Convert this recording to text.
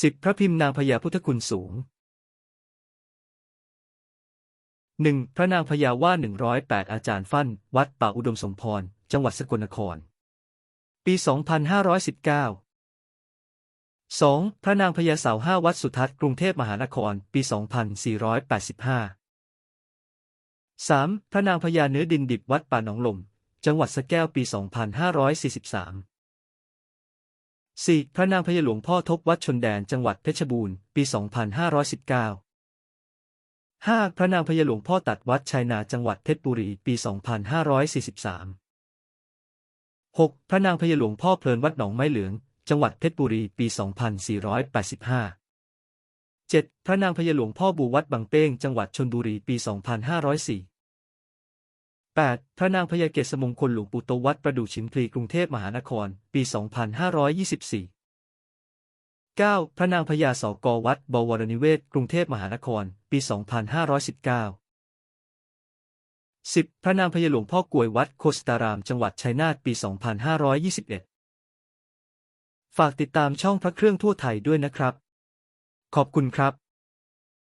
สิบพระพิมพ์นางพญาพุทธคุณสูงหนึ่งพระนางพญาว่าหนึ่งร้อยแปดอาจารย์ฟั่น วัดป่าอุดมสมพร จังหวัดสกลนคร ปีสองพันห้าร้อยสิบเก้าสองพระนางพญาสาวห้าวัดสุทัศน์กรุงเทพมหานคร ปีสองพันสี่ร้อยแปดสิบห้าสามพระนางพญาเนื้อดินดิบวัดป่าหนองลม จังหวัดสแก้วปีสองพันห้าร้อยสี่สิบสาม 4. พระนางพญาหลวงพ่อทบวัดชนแดนจังหวัดเพชรบูรณ์ ปี 2519 5. พระนางพญาหลวงพ่อตัดวัดชัยนาจังหวัดเพชรบุรี ปี 2543 6. พระนางพญาหลวงพ่อเพลินวัดหนองไม้เหลือง จังหวัดเพชรบุรี ปี 2485 7. พระนางพญาหลวงพ่อบูวัดบางเป้ง จังหวัดชนบุรี ปี 2504 8. พระนางพญาเกศมงคลหลวงปู่โตวัดประดู่ฉิมพลีกรุงเทพมหานคร ปี 2524 9. พระนางพญาสอกวัดบวรนิเวศ กรุงเทพมหานคร ปี 2519 10. พระนางพญาหลวงพ่อกวยวัดโคสตาราม จังหวัดชัยนาทปี 2521 ฝากติดตามช่องพระเครื่องทั่วไทยด้วยนะครับ ขอบคุณครับ